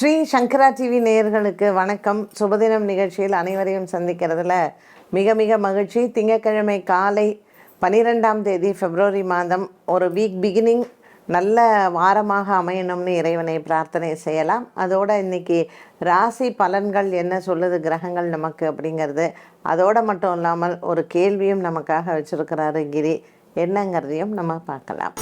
ஸ்ரீ சங்கரா TV நேயர்களுக்கு வணக்கம். சுபதினம் நிகழ்ச்சியில் அனைவரையும் சந்திக்கிறதுல மிக மிக மகிழ்ச்சி. திங்கக்கிழமை காலை பன்னிரெண்டாம் தேதி பிப்ரவரி மாதம் ஒரு வீக் பிகினிங் நல்ல வாரமாக அமையணும்னு இறைவனை பிரார்த்தனை செய்யலாம். அதோட இன்னைக்கு ராசி பலன்கள் என்ன சொல்லுது கிரகங்கள் நமக்கு அப்படிங்கிறது அதோட மட்டும் இல்லாமல் ஒரு கேள்வியும் நமக்காக வச்சுருக்கிறாரு கிரி. என்னங்கிறதையும் நம்ம பார்க்கலாம்.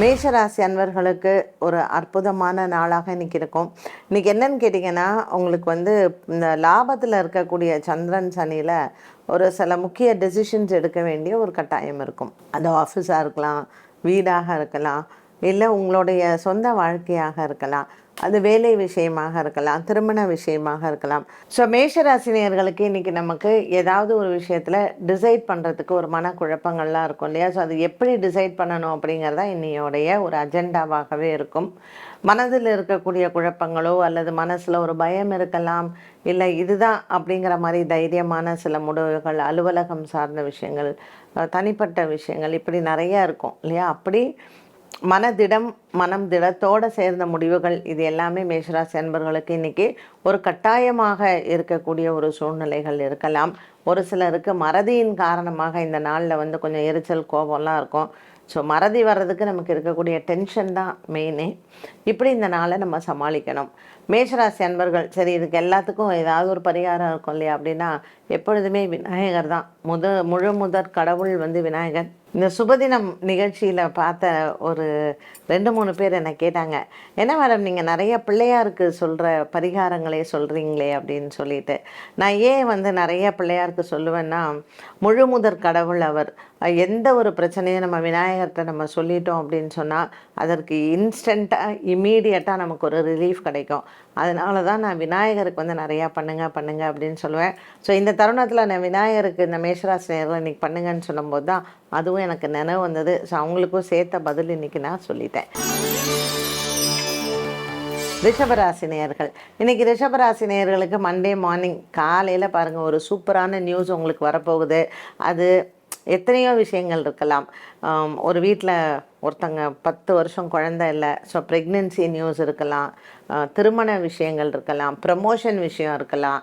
மேஷராசி அன்பர்களுக்கு ஒரு அற்புதமான நாளாக இன்னைக்கு இருக்கும். இன்றைக்கி என்னன்னு கேட்டிங்கன்னா உங்களுக்கு வந்து இந்த லாபத்தில் இருக்கக்கூடிய சந்திரன் சனியில் ஒரு சில முக்கிய டெசிஷன்ஸ் எடுக்க வேண்டிய ஒரு கட்டாயம் இருக்கும். அது ஆஃபீஸாக இருக்கலாம் வீடாக இருக்கலாம் இல்லை உங்களுடைய சொந்த வாழ்க்கையாக இருக்கலாம். அது வேலை விஷயமாக இருக்கலாம் திருமண விஷயமாக இருக்கலாம். ஸோ மேஷராசினியர்களுக்கு இன்றைக்கி நமக்கு ஏதாவது ஒரு விஷயத்தில் டிசைட் பண்ணுறதுக்கு ஒரு மனக்குழப்பங்கள்லாம் இருக்கும் இல்லையா? ஸோ அது எப்படி டிசைட் பண்ணணும் அப்படிங்கிறதா இன்னையோடைய ஒரு அஜெண்டாவாகவே இருக்கும். மனதில் இருக்கக்கூடிய குழப்பங்களோ அல்லது மனசில் ஒரு பயம் இருக்கலாம் இல்லை இதுதான் அப்படிங்கிற மாதிரி தைரியமான சில முடிவுகள் அலுவலகம் சார்ந்த விஷயங்கள் தனிப்பட்ட விஷயங்கள் இப்படி நிறையா இருக்கும் இல்லையா? அப்படி மனதிடம் மனம் திடத்தோடு சேர்ந்த முடிவுகள் இது எல்லாமே மேஷராசி அன்பர்களுக்கு இன்றைக்கி ஒரு கட்டாயமாக இருக்கக்கூடிய ஒரு சூழ்நிலைகள் இருக்கலாம். ஒரு சிலருக்கு மறதியின் காரணமாக இந்த நாளில் வந்து கொஞ்சம் எரிச்சல் கோபம்லாம் இருக்கும். ஸோ மறதி வர்றதுக்கு நமக்கு இருக்கக்கூடிய டென்ஷன் தான் மெயினே இப்படி இந்த நாளை நம்ம சமாளிக்கணும். மேஷராசி அன்பர்கள் சரி இதுக்கு எல்லாத்துக்கும் ஏதாவது ஒரு பரிகாரம் இருக்கும் இல்லையா? அப்படின்னா எப்பொழுதுமே விநாயகர் தான். முத முழு முதற் கடவுள் வந்து விநாயகர் இந்த சுபதினம் நிகழ்ச்சியில் பார்த்த ஒரு ரெண்டு மூணு பேர் என்னை கேட்டாங்க என்ன மேடம் நீங்கள் நிறைய பிள்ளையாருக்கு சொல்கிற பரிகாரங்களே சொல்கிறீங்களே அப்படின்னு சொல்லிட்டு. நான் ஏன் வந்து நிறைய பிள்ளையாருக்கு சொல்லுவேன்னா முழு முதற் கடவுள் அவர். எந்த ஒரு பிரச்சனையும் நம்ம விநாயகர்கிட்ட நம்ம சொல்லிட்டோம் அப்படின்னு சொன்னால் அதற்கு இன்ஸ்டண்ட்டாக இம்மீடியட்டாக நமக்கு ஒரு ரிலீஃப் கிடைக்கும். அதனால தான் நான் விநாயகருக்கு வந்து நிறையா பண்ணுங்கள் பண்ணுங்கள் அப்படின்னு சொல்லுவேன். ஸோ இந்த தருணத்தில் நான் விநாயகருக்கு இந்த மேஷராசி நேரில் இன்றைக்கி பண்ணுங்கன்னு சொல்லும்போது தான் அதுவும் எனக்கு நினைவு வந்தது. ஸோ அவங்களுக்கும் சேர்த்த பதில் இன்றைக்கி நான் சொல்லிட்டேன். ரிஷபராசி நேயர்கள் இன்றைக்கி ரிஷபராசி நேயர்களுக்கு மண்டே மார்னிங் காலையில் பாருங்கள் ஒரு சூப்பரான நியூஸ் உங்களுக்கு வரப்போகுது. அது எத்தனையோ விஷயங்கள் இருக்கலாம். ஒரு வீட்டில் ஒருத்தங்க பத்து வருஷம் குழந்தை இல்லை ஸோ ப்ரெக்னென்சி நியூஸ் இருக்கலாம் திருமண விஷயங்கள் இருக்கலாம் ப்ரமோஷன் விஷயம் இருக்கலாம்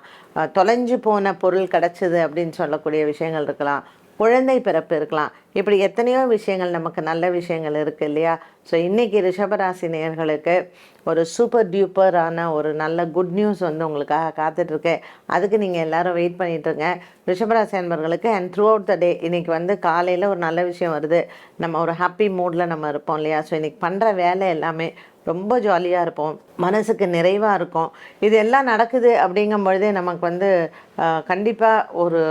தொலைஞ்சு போன பொருள் கிடச்சிது அப்படின்னு சொல்லக்கூடிய விஷயங்கள் இருக்கலாம். குழந்தை பிறப்பு இருக்கலாம். இப்படி எத்தனையோ விஷயங்கள் நமக்கு நல்ல விஷயங்கள் இருக்குது இல்லையா? ஸோ இன்றைக்கி ரிஷபராசி நேர்களுக்கு ஒரு சூப்பர் டியூப்பரான ஒரு நல்ல குட் நியூஸ் வந்து உங்களுக்காக காத்துட்ருக்கு. அதுக்கு நீங்கள் எல்லாரும் வெயிட் பண்ணிகிட்ருங்க ரிஷபராசி அன்பர்களுக்கு and throughout the day இன்றைக்கி வந்து காலையில் ஒரு நல்ல விஷயம் வருது. நம்ம ஒரு ஹாப்பி மூடில் நம்ம இருப்போம் இல்லையா? ஸோ இன்றைக்கி பண்ணுற வேலை எல்லாமே ரொம்ப ஜாலியாக இருப்போம். மனசுக்கு நிறைவாக இருக்கும். இது எல்லாம் நடக்குது அப்படிங்கும் பொழுதே நமக்கு வந்து கண்டிப்பாக ஒரு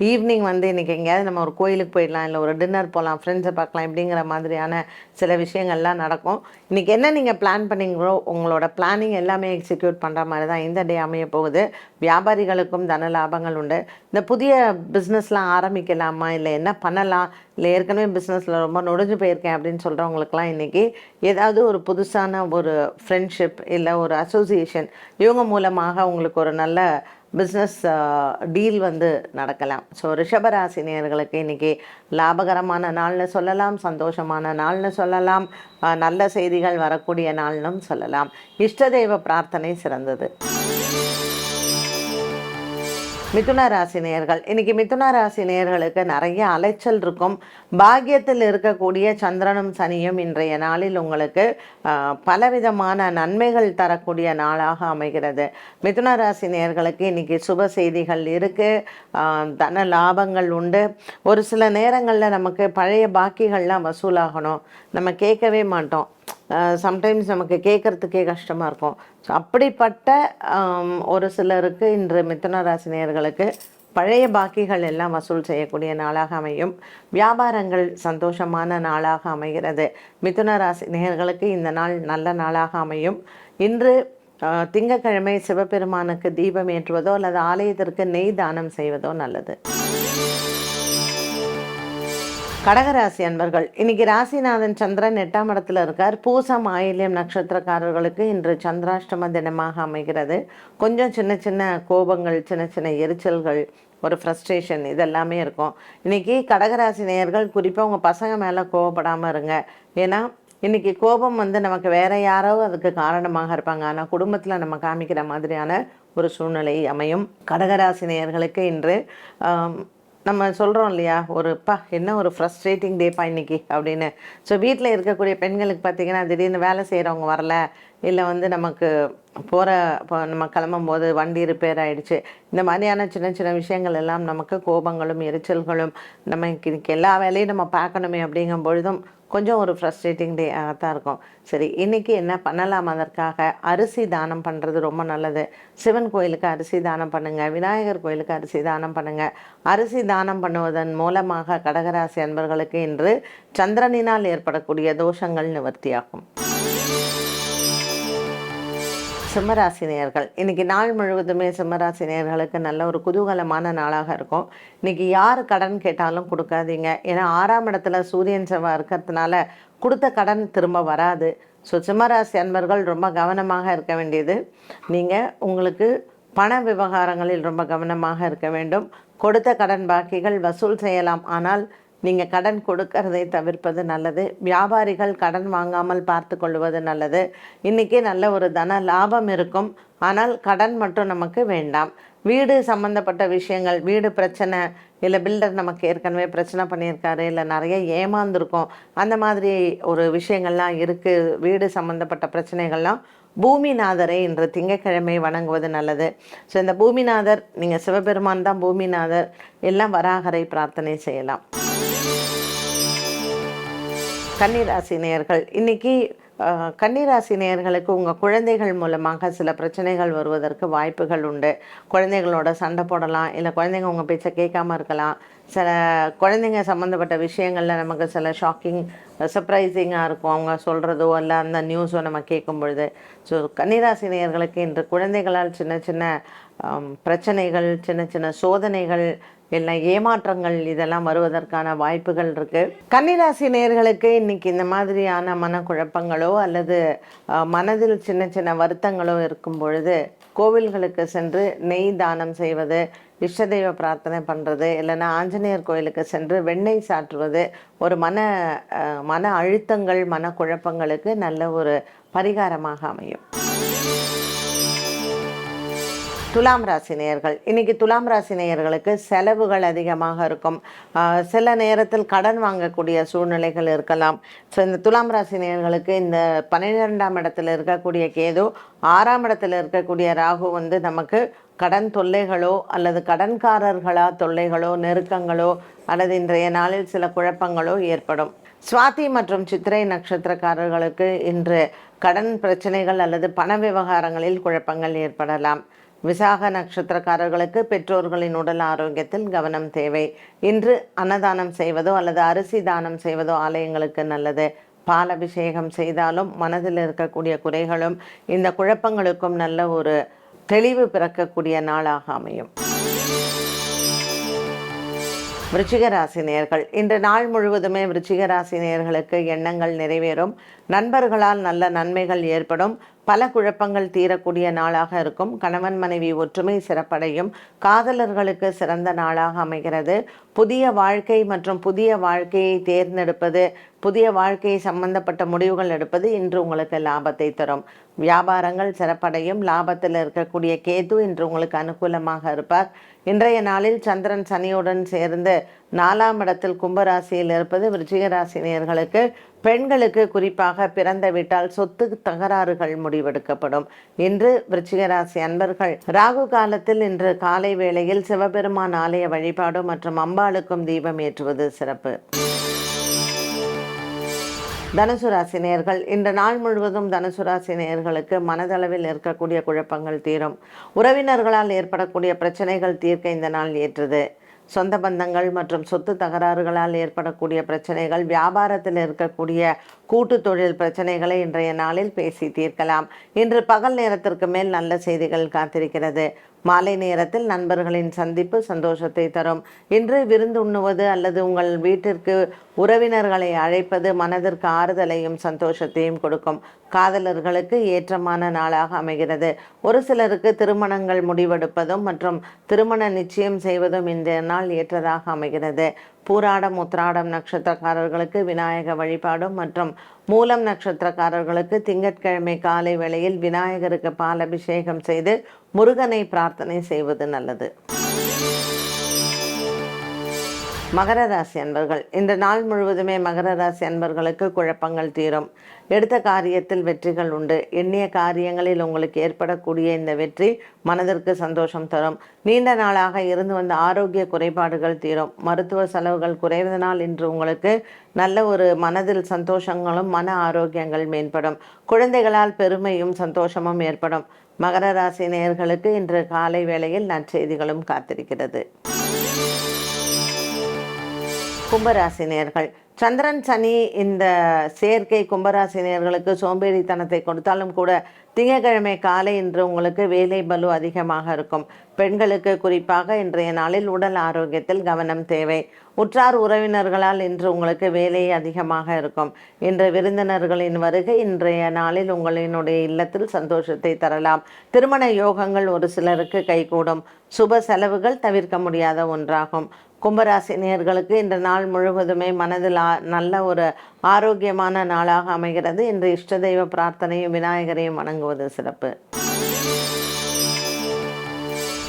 ஈவினிங் வந்து இன்றைக்கி எங்கேயாவது நம்ம ஒரு கோயிலுக்கு போயிடலாம் இல்லை ஒரு டின்னர் போகலாம் ஃப்ரெண்ட்ஸை பார்க்கலாம் இப்படிங்கிற மாதிரியான சில விஷயங்கள்லாம் நடக்கும். இன்றைக்கி என்ன நீங்கள் பிளான் பண்ணீங்களோ உங்களோட பிளானிங் எல்லாமே எக்ஸிக்யூட் பண்ணுற மாதிரி தான் இந்த டே அமைய போகுது. வியாபாரிகளுக்கும் தன லாபங்கள் உண்டு. இந்த புதிய பிஸ்னஸ்லாம் ஆரம்பிக்கலாமா இல்லை என்ன பண்ணலாம் இல்லை ஏற்கனவே பிஸ்னஸில் ரொம்ப நொடிஞ்சு போயிருக்கேன் அப்படின்னு சொல்கிறவங்களுக்குலாம் இன்றைக்கி ஏதாவது ஒரு புதுசான ஒரு ஃப்ரெண்ட்ஷிப் இல்லை ஒரு அசோசியேஷன் இவங்க மூலமாக உங்களுக்கு ஒரு நல்ல பிஸ்னஸ் டீல் uh, வந்து நடக்கலாம். ஸோ ரிஷபராசி நேயர்களுக்கு இன்றைக்கி லாபகரமான நாள்னு சொல்லலாம் சந்தோஷமான நாள்னு சொல்லலாம் நல்ல செய்திகள் வரக்கூடிய நாள்னும் சொல்லலாம். இஷ்ட தெய்வ பிரார்த்தனை சிறந்தது. மிதுன ராசி நேயர்கள். இன்னைக்கு மிதுன ராசி நேர்களுக்கு நிறைய அலைச்சல் இருக்கும். பாக்கியத்தில் இருக்கக்கூடிய சந்திரனும் சனியும் இன்றைய நாளில் உங்களுக்கு பலவிதமான நன்மைகள் தரக்கூடிய நாளாக அமைகிறது. மிதுன ராசி நேயர்களுக்கு இன்னைக்கு சுப செய்திகள் இருக்குது தன லாபங்கள் உண்டு. ஒரு சில நேரங்களில் நமக்கு பழைய பாக்கிகள்லாம் வசூலாகணும். நம்ம கேட்கவே மாட்டோம். சம்டைம்ஸ் நமக்கு கேட்குறதுக்கே கஷ்டமாக இருக்கும். ஸோ அப்படிப்பட்ட ஒரு சிலருக்கு இன்று மிதுன ராசி நேயர்களுக்கு பழைய பாக்கிகள் எல்லாம் வசூல் செய்யக்கூடிய நாளாக அமையும். வியாபாரங்கள் சந்தோஷமான நாளாக அமைகிறது. மிதுன ராசி நேயர்களுக்கு இந்த நாள் நல்ல நாளாக அமையும். இன்று திங்கக்கிழமை திங்கட்கிழமை சிவபெருமானுக்கு தீபம் ஏற்றுவதோ அல்லது ஆலயத்திற்கு நெய் தானம் செய்வதோ நல்லது. கடகராசி அன்பர்கள் இன்னைக்கு ராசிநாதன் சந்திரன் எட்டாம் இடத்துல இருக்கார். பூசம் ஆயில்யம் நட்சத்திரக்காரர்களுக்கு இன்று சந்திராஷ்டம தினமாக அமைகிறது. கொஞ்சம் சின்ன சின்ன கோபங்கள் சின்ன சின்ன எரிச்சல்கள் ஒரு ஃப்ரஸ்ட்ரேஷன் இதெல்லாமே இருக்கும். இன்னைக்கு கடகராசி நேயர்கள் குறிப்பாக உங்கள் பசங்க மேலே கோவப்படாமல் இருங்க. ஏன்னா இன்றைக்கி கோபம் வந்து நமக்கு வேற யாரோ அதுக்கு காரணமாக இருப்பாங்க. ஆனால் குடும்பத்தில் நம்ம காமிக்கிற மாதிரியான ஒரு சூழ்நிலை அமையும். கடகராசி நேயர்களுக்கு இன்று நம்ம சொல்கிறோம் இல்லையா ஒரு பா என்ன ஒரு ஃப்ரஸ்ட்ரேட்டிங் டேப்பா இன்னைக்கு? அப்படின்னு. ஸோ வீட்டில் இருக்கக்கூடிய பெண்களுக்கு பார்த்தீங்கன்னா திடீர்னு வேலை செய்கிறவங்க வரல இல்லை வந்து நமக்கு போகிற இப்போ நம்ம கிளம்பும் போது வண்டி ரிப்பேர் ஆகிடுச்சு இந்த மாதிரியான சின்ன சின்ன விஷயங்கள் எல்லாம் நமக்கு கோபங்களும் எரிச்சல்களும் நம்ம இன்னைக்கு எல்லா வேலையும் நம்ம பார்க்கணுமே அப்படிங்கும் பொழுதும் கொஞ்சம் ஒரு ஃப்ரஸ்ட்ரேட்டிங் டே தான் இருக்கும். சரி இன்றைக்கி என்ன பண்ணலாம் அதற்காக? அரிசி தானம் பண்ணுறது ரொம்ப நல்லது. சிவன் கோயிலுக்கு அரிசி தானம் பண்ணுங்கள் விநாயகர் கோயிலுக்கு அரிசி தானம் பண்ணுங்கள் அரிசி தானம் பண்ணுவதன் மூலமாக கடகராசி அன்பர்களுக்கு இன்று சந்திரனினால் ஏற்படக்கூடிய தோஷங்கள் நிவர்த்தியாகும். சிம்மராசி இன்றைக்கி நாள் முழுவதுமே சிம்மராசினியர்களுக்கு நல்ல ஒரு குதூகலமான நாளாக இருக்கும். இன்றைக்கி யார் கடன் கேட்டாலும் கொடுக்காதீங்க. ஏன்னா ஆறாம் இடத்துல சூரியன் செவ்வாய் இருக்கிறதுனால கொடுத்த கடன் திரும்ப வராது. ஸோ சிம்மராசி அன்பர்கள் ரொம்ப கவனமாக இருக்க வேண்டியது. நீங்கள் உங்களுக்கு பண விவகாரங்களில் ரொம்ப கவனமாக இருக்க வேண்டும். கொடுத்த கடன் பாக்கிகள் வசூல் செய்யலாம். ஆனால் நீங்கள் கடன் கொடுக்கறதை தவிர்ப்பது நல்லது. வியாபாரிகள் கடன் வாங்காமல் பார்த்து கொள்வது நல்லது. இன்றைக்கி நல்ல ஒரு தன லாபம் இருக்கும். ஆனால் கடன் மட்டும் நமக்கு வேண்டாம். வீடு சம்மந்தப்பட்ட விஷயங்கள் வீடு பிரச்சனை இல்லை பில்டர் நமக்கு ஏற்கனவே பிரச்சனை பண்ணியிருக்காரு இல்லை நிறைய ஏமாந்துருக்கோம். அந்த மாதிரி ஒரு விஷயங்கள்லாம் இருக்குது வீடு சம்மந்தப்பட்ட பிரச்சனைகள்லாம் பூமிநாதரை இன்று திங்கட்கிழமை வணங்குவது நல்லது. ஸோ இந்த பூமிநாதர் நீங்கள் சிவபெருமான் தான் பூமிநாதர். எல்லாம் வராகரை பிரார்த்தனை செய்யலாம். கன்னிராசி நேயர்கள் இன்னைக்கு கன்னிராசி நேயர்களுக்கு உங்கள் குழந்தைகள் மூலமாக சில பிரச்சனைகள் வருவதற்கு வாய்ப்புகள் உண்டு. குழந்தைகளோட சண்டை போடலாம் இல்லை குழந்தைங்க உங்கள் பேச்சை கேட்காம இருக்கலாம். சில குழந்தைங்க சம்மந்தப்பட்ட விஷயங்களில் நமக்கு சில ஷாக்கிங் சர்ப்ரைசிங்காக இருக்கும். அவங்க சொல்கிறதோ இல்லை அந்த நியூஸோ நம்ம கேட்கும் பொழுது. ஸோ கன்னிராசி நேயர்களுக்கு இன்று குழந்தைகளால் சின்ன சின்ன பிரச்சனைகள் சின்ன சின்ன சோதனைகள் இல்லை ஏமாற்றங்கள் இதெல்லாம் வருவதற்கான வாய்ப்புகள் இருக்குது கன்னிராசி நேர்களுக்கு இன்னைக்கு இந்த மாதிரியான மனக்குழப்பங்களோ அல்லது மனதில் சின்ன சின்ன வருத்தங்களோ இருக்கும் பொழுது கோவில்களுக்கு சென்று நெய் தானம் செய்வது இஷ்டதெய்வ பிரார்த்தனை பண்ணுறது இல்லைன்னா ஆஞ்சநேயர் கோயிலுக்கு சென்று வெண்ணெய் சாற்றுவது ஒரு மன மன அழுத்தங்கள் மனக்குழப்பங்களுக்கு நல்ல ஒரு பரிகாரமாக அமையும். துலாம் ராசி நேயர்கள். இன்னைக்கு துலாம் ராசி நேயர்களுக்கு செலவுகள் அதிகமாக இருக்கும். சில நேரத்தில் கடன் வாங்கக்கூடிய சூழ்நிலைகள் இருக்கலாம். ஸோ இந்த துலாம் ராசி நேயர்களுக்கு இந்த பன்னிரெண்டாம் இடத்துல இருக்கக்கூடிய கேது ஆறாம் இடத்துல இருக்கக்கூடிய ராகு வந்து நமக்கு கடன் தொல்லைகளோ அல்லது கடன்காரர்களா தொல்லைகளோ நெருக்கங்களோ அல்லது இன்றைய நாளில் சில குழப்பங்களோ ஏற்படும். சுவாதி மற்றும் சித்திரை நட்சத்திரக்காரர்களுக்கு இன்று கடன் பிரச்சனைகள் அல்லது பண விவகாரங்களில் குழப்பங்கள் ஏற்படலாம். விசாக நட்சத்திரக்காரர்களுக்கு பெற்றோர்களின் உடல் ஆரோக்கியத்தில் கவனம் தேவை. இன்று அன்னதானம் செய்வதோ அல்லது அரிசி தானம் செய்வதோ ஆலயங்களுக்கு நல்லது. பால் அபிஷேகம் செய்தாலும் மனதில் இருக்கக்கூடிய குறைகளும் இந்த குழப்பங்களுக்கும் நல்ல ஒரு தெளிவு பிறக்கக்கூடிய நாளாக அமையும். விருச்சிகராசி நேர்கள் இன்று நாள் முழுவதுமே விருச்சிகராசி நேர்களுக்கு எண்ணங்கள் நிறைவேறும். நண்பர்களால் நல்ல நன்மைகள் ஏற்படும். பல குழப்பங்கள் தீரக்கூடிய நாளாக இருக்கும். கணவன் மனைவி ஒற்றுமை சிறப்படையும். காதலர்களுக்கு சிறந்த நாளாக அமைகிறது. புதிய வாழ்க்கை மற்றும் புதிய வாழ்க்கையை தேர்ந்தெடுப்பது புதிய வாழ்க்கை சம்பந்தப்பட்ட முடிவுகள் எடுப்பது இன்று உங்களுக்கு லாபத்தை தரும். வியாபாரங்கள் சிறப்படையும். லாபத்தில் இருக்கக்கூடிய கேது இன்று உங்களுக்கு அனுகூலமாக இருப்பார். இன்றைய நாளில் சந்திரன் சனியுடன் சேர்ந்து நாலாம் இடத்தில் கும்பராசியில் இருப்பது விருச்சிக பெண்களுக்கு குறிப்பாக பிறந்த வீட்டால் சொத்து தகராறுகள் முடிவெடுக்கப்படும். இன்று விருச்சிகராசி அன்பர்கள் ராகு காலத்தில் இன்று காலை வேளையில் சிவபெருமான் ஆலய வழிபாடு மற்றும் அம்பாளுக்கும் தீபம் ஏற்றுவது சிறப்பு. தனுசு ராசி நேர்கள் இன்று நாள் முழுவதும் தனுசு ராசி நேர்களுக்கு மனதளவில் இருக்கக்கூடிய குழப்பங்கள் தீரும். உறவினர்களால் ஏற்படக்கூடிய பிரச்சனைகள் தீர்க்க இந்த நாள் ஏற்றது. சொந்த பந்தங்கள் மற்றும் சொத்து தகராறுகளால் ஏற்படக்கூடிய பிரச்சனைகள் வியாபாரத்தில் இருக்கக்கூடிய கூட்டு தொழில் பிரச்சனைகளை இன்றைய நாளில் பேசி தீர்க்கலாம். இன்று பகல் நேரத்திற்கு மேல் நல்ல செய்திகள் காத்திருக்கிறது. மாலை நேரத்தில் நண்பர்களின் சந்திப்பு சந்தோஷத்தை தரும். இன்று விருந்து உண்ணுவது அல்லது உங்கள் வீட்டிற்கு உறவினர்களை அழைப்பது மனதிற்கு ஆறுதலையும் சந்தோஷத்தையும் கொடுக்கும். காதலர்களுக்கு ஏற்றமான நாளாக அமைகிறது. ஒரு சிலருக்கு திருமணங்கள் முடிவெடுப்பதும் மற்றும் திருமண நிச்சயம் செய்வதும் இந்த நாள் ஏற்றதாக அமைகிறது. பூராடம் உத்ராடம் நட்சத்திரக்காரர்களுக்கு விநாயக வழிபாடும் மற்றும் மூலம் நட்சத்திரக்காரர்களுக்கு திங்கட்கிழமை காலை வேளையில் விநாயகருக்கு பால் அபிஷேகம் செய்து முருகனை பிரார்த்தனை செய்வது நல்லது. மகர ராசி அன்பர்கள் இந்த நாள் முழுவதுமே மகர ராசி அன்பர்களுக்கு குழப்பங்கள் தீரும். எடுத்த காரியத்தில் வெற்றிகள் உண்டு. எண்ணிய காரியங்களில் உங்களுக்கு ஏற்படக்கூடிய இந்த வெற்றி மனதிற்கு சந்தோஷம் தரும். நீண்ட நாளாக இருந்து வந்த ஆரோக்கிய குறைபாடுகள் தீரும். மருத்துவ செலவுகள் குறைவதனால் இன்று உங்களுக்கு நல்ல ஒரு மனதில் சந்தோஷங்களும் மன ஆரோக்கியங்கள் மேம்படும். குழந்தைகளால் பெருமையும் சந்தோஷமும் ஏற்படும். மகர ராசி நேயர்களுக்கு இன்று காலை வேளையில் நற்செய்திகளும் காத்திருக்கிறது. கும்பராசினியர்கள். சந்திரன் சனி இந்த சேர்க்கை கும்பராசினியர்களுக்கு சோம்பேறித்தனத்தை கொடுத்தாலும் கூட திங்கட்கிழமை காலை இன்று உங்களுக்கு வேலை பலு அதிகமாக இருக்கும். பெண்களுக்கு குறிப்பாக இன்றைய நாளில் உடல் ஆரோக்கியத்தில் கவனம் தேவை. உற்றார் உறவினர்களால் இன்று உங்களுக்கு வேலை அதிகமாக இருக்கும். இன்று விருந்தினர்களின் வருகை இன்றைய நாளில் உங்களினுடைய இல்லத்தில் சந்தோஷத்தை தரலாம். திருமண யோகங்கள் ஒரு சிலருக்கு கைகூடும். சுப செலவுகள் தவிர்க்க முடியாத ஒன்றாகும். கும்பராசி நேயர்களுக்கு இந்த நாள் முழுவதுமே மனதில் நல்ல ஒரு ஆரோக்கியமான நாளாக அமைகிறது. இன்று இஷ்ட தெய்வ பிரார்த்தனையும் விநாயகரையும் வணங்குவது சிறப்பு.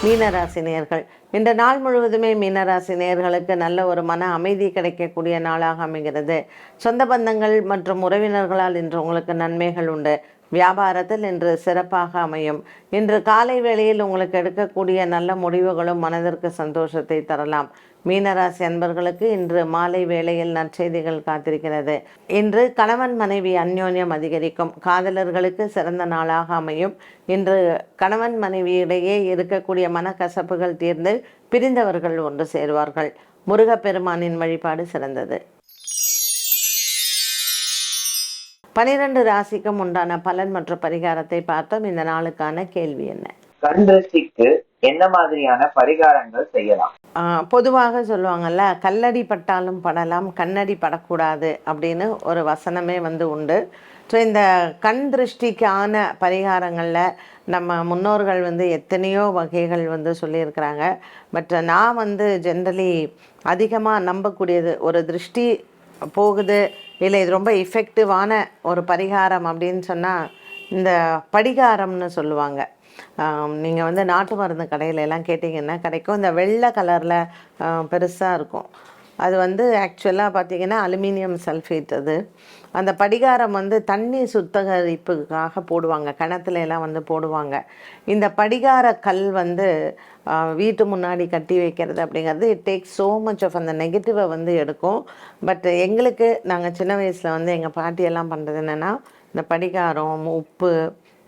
மீனராசி நேர்கள் இந்த நாள் முழுவதுமே மீனராசி நேர்களுக்கு நல்ல ஒரு மன அமைதி கிடைக்கக்கூடிய நாளாக அமைகிறது. சொந்த பந்தங்கள் மற்றும் உறவினர்களால் இன்று உங்களுக்கு நன்மைகள் உண்டு. வியாபாரத்தில் இன்று சிறப்பாக அமையும். இன்று காலை வேளையில் உங்களுக்கு எடுக்கக்கூடிய நல்ல முடிவுகளும் மனதிற்கு சந்தோஷத்தை தரலாம். மீனராசி அன்பர்களுக்கு இன்று மாலை வேளையில் நற்செய்திகள் காத்திருக்கிறது. இன்று கணவன் மனைவி அந்யோன்யம் அதிகரிக்கும். காதலர்களுக்கு சிறந்த நாளாக அமையும். இன்று கணவன் மனைவியிடையே இருக்கக்கூடிய மனக்கசப்புகள் தீர்ந்து பிரிந்தவர்கள் ஒன்று சேருவார்கள். முருகப்பெருமானின் வழிபாடு சிறந்தது. பனிரெண்டு ராசிக்கும் உண்டான பலன் மற்றும் பரிகாரத்தை பார்த்தோம். இந்த நாளுக்கான கேள்வி என்ன? கண் திருஷ்டிக்கு என்ன மாதிரியான பரிகாரங்கள் செய்யலாம்? பொதுவாக சொல்லுவாங்கல்ல கல்லடி பட்டாலும் படலாம் கண்ணடி படக்கூடாது அப்படின்னு ஒரு வசனமே வந்து உண்டு. ஸோ இந்த கண் திருஷ்டிக்கான பரிகாரங்களில் நம்ம முன்னோர்கள் வந்து எத்தனையோ வகைகள் வந்து சொல்லியிருக்கிறாங்க. பட் நான் வந்து ஜென்ரலி அதிகமாக நம்பக்கூடியது ஒரு திருஷ்டி போகுது இல்லை இது ரொம்ப இஃபெக்டிவான ஒரு பரிகாரம் அப்படின்னு சொன்னால் இந்த படிகாரம்னு சொல்லுவாங்க. நீங்கள் வந்து நாட்டு மருந்து கடையில எல்லாம் கேட்டிங்கன்னா கிடைக்கும். இந்த வெள்ளை கலரில் பெருசாக இருக்கும். அது வந்து ஆக்சுவலாக பார்த்தீங்கன்னா அலுமினியம் சல்ஃபேட் அது. அந்த படிகாரம் வந்து தண்ணி சுத்தகரிப்புக்காக போடுவாங்க. கிணத்துல எல்லாம் வந்து போடுவாங்க. இந்த படிகார கல் வந்து வீட்டு முன்னாடி கட்டி வைக்கிறது அப்படிங்கிறது it takes so much of அந்த நெகட்டிவை வந்து எடுக்கும். பட் எங்களுக்கு நாங்கள் சின்ன வயசில் வந்து எங்கள் பாட்டியெல்லாம் பண்ணுறது என்னென்னா இந்த படிகாரம் உப்பு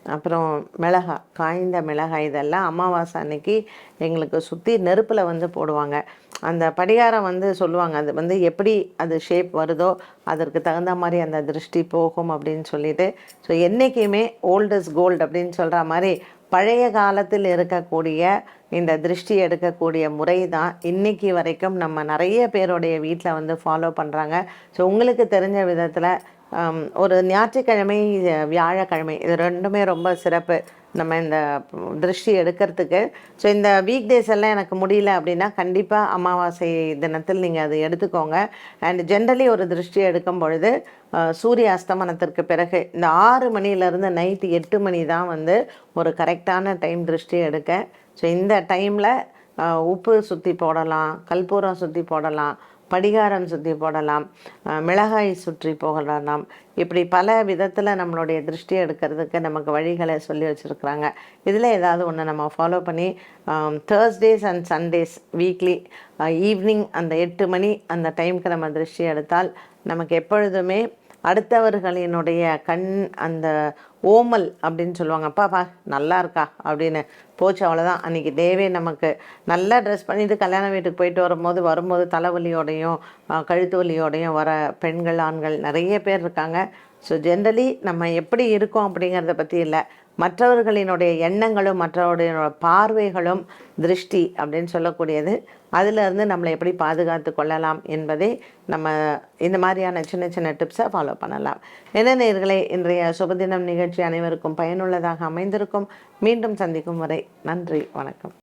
அப்புறம் மிளகாய் காய்ந்த மிளகாய் இதெல்லாம் அமாவாசை அன்னைக்கு எங்களுக்கு சுற்றி நெருப்பில் வந்து போடுவாங்க. அந்த படிகாரம் வந்து சொல்லுவாங்க. அது வந்து எப்படி அது ஷேப் வருதோ அதற்கு தகுந்த மாதிரி அந்த திருஷ்டி போகும் அப்படின்னு சொல்லிட்டு. ஸோ என்றைக்குமே ஓல்ட் இஸ் கோல்டு அப்படின்னு சொல்கிற மாதிரி பழைய காலத்தில் இருக்கக்கூடிய இந்த திருஷ்டி எடுக்கக்கூடிய முறை தான் இன்றைக்கி வரைக்கும் நம்ம நிறைய பேருடைய வீட்டில் வந்து ஃபாலோ பண்ணுறாங்க ஸோ உங்களுக்கு தெரிஞ்ச விதத்தில் ஒரு ஞாயிற்றுக்கிழமை வியாழக்கிழமை இது ரெண்டுமே ரொம்ப சிறப்பு. நம்ம இந்த திருஷ்டி எடுக்கிறதுக்கு. ஸோ இந்த வீக் டேஸ் எல்லாம் எனக்கு முடியல அப்படின்னா கண்டிப்பாக அமாவாசை தினத்தில் நீங்கள் அதை எடுத்துக்கோங்க. அண்ட் ஜென்ரலி ஒரு திருஷ்டி எடுக்கும் பொழுது சூரிய அஸ்தமனத்திற்கு பிறகு இந்த ஆறு மணிலேருந்து நைட்டு எட்டு மணி தான் வந்து ஒரு கரெக்டான டைம் திருஷ்டி எடுக்க. ஸோ இந்த டைமில் உப்பு சுற்றி போடலாம் கல்பூரம் சுற்றி போடலாம் படிகாரம் சுற்றி போடலாம் மிளகாய் சுற்றி போகலாம். இப்படி பல விதத்தில் நம்மளுடைய திருஷ்டி எடுக்கிறதுக்கு நமக்கு வழிகளை சொல்லி வச்சுருக்குறாங்க. இதில் ஏதாவது ஒன்று நம்ம ஃபாலோ பண்ணி Thursdays and Sundays weekly evening அந்த எட்டு மணி அந்த டைமுக்கு நம்ம திருஷ்டி எடுத்தால் நமக்கு எப்பொழுதுமே அடுத்தவர்களினுடைய கண் அந்த ஓமல் அப்படின்னு சொல்லுவாங்க. அப்பா பா நல்லா இருக்கா? அப்படின்னு. போச்சு அவ்வளோதான் அன்றைக்கி டேவே நமக்கு நல்லா ட்ரெஸ் பண்ணிட்டு கல்யாண வீட்டுக்கு போயிட்டு வரும்போது வரும்போது தலைவலியோடையும் கழுத்து வலியோடையும் வர பெண்கள் ஆண்கள் நிறைய பேர் இருக்காங்க. ஸோ ஜென்ரலி நம்ம எப்படி இருக்கோம் அப்படிங்கிறத பற்றி இல்லை. மற்றவர்களினுடைய எண்ணங்களும் மற்றவருடைய பார்வைகளும் திருஷ்டி அப்படின்னு சொல்லக்கூடியது. அதிலிருந்து நம்மளை எப்படி பாதுகாத்து கொள்ளலாம் என்பதை நம்ம இந்த மாதிரியான சின்ன சின்ன டிப்ஸை ஃபாலோ பண்ணலாம். என்ன நேர்களை இன்றைய சுபதினம் நிகழ்ச்சி அனைவருக்கும் பயனுள்ளதாக அமைந்திருக்கும். மீண்டும் சந்திக்கும் வரை நன்றி வணக்கம்.